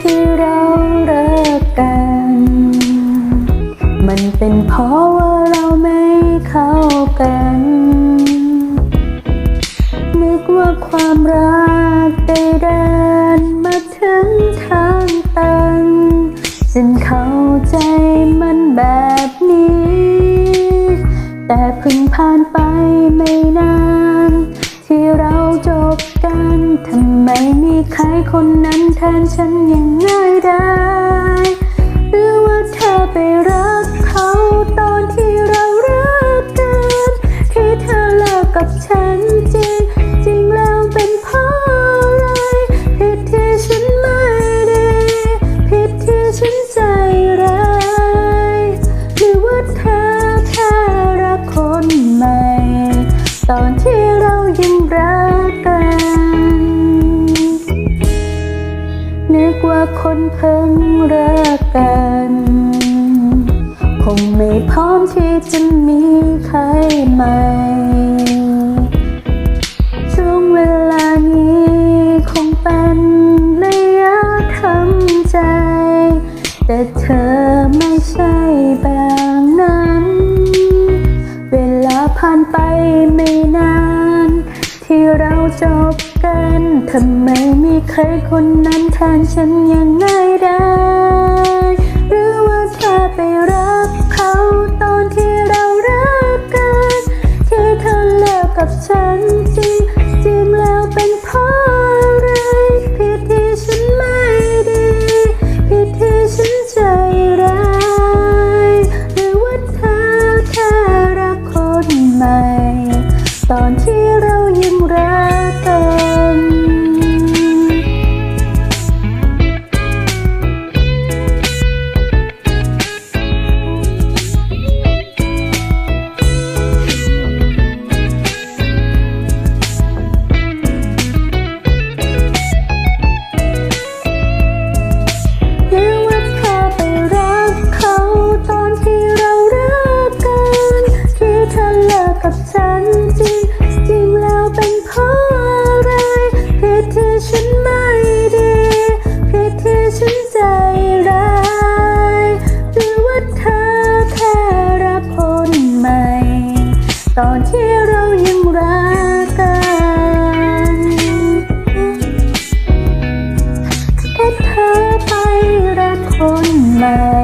ที่เราเลิกกัน มันเป็นเพราะว่าเราไม่เข้ากัน นึกว่าความรักได้เดินมาถึงทางตันฉันเข้าใจมันแบบนี้ แต่เพิ่งผ่าน จบกันทำไมมีใครคนนั้นแทนฉันยังง่ายได้หรือว่าเธอไปรักเขาตอนที่เรารักกันที่เธอเลิกกับฉันจริง คนเพิ่งรักกัน คงไม่พร้อมที่จะมีใครใหม่ ช่วงเวลานี้คงเป็นระยะทำใจ แต่เธอไม่ใช่แบบนั้น เวลาผ่านไปไม่นาน ที่เราจบกันทำไมมีใครคนนั้นแทนฉันยังง่าย กับฉันจริงจริงแล้วเป็นเพราะอะไรผิดที่ฉันไม่ดีผิดที่ฉันใจร้ายหรือว่าเธอแค่รักคนใหม่ ตอนที่เรายังรักกันถ้าเธอไปรักคนใหม่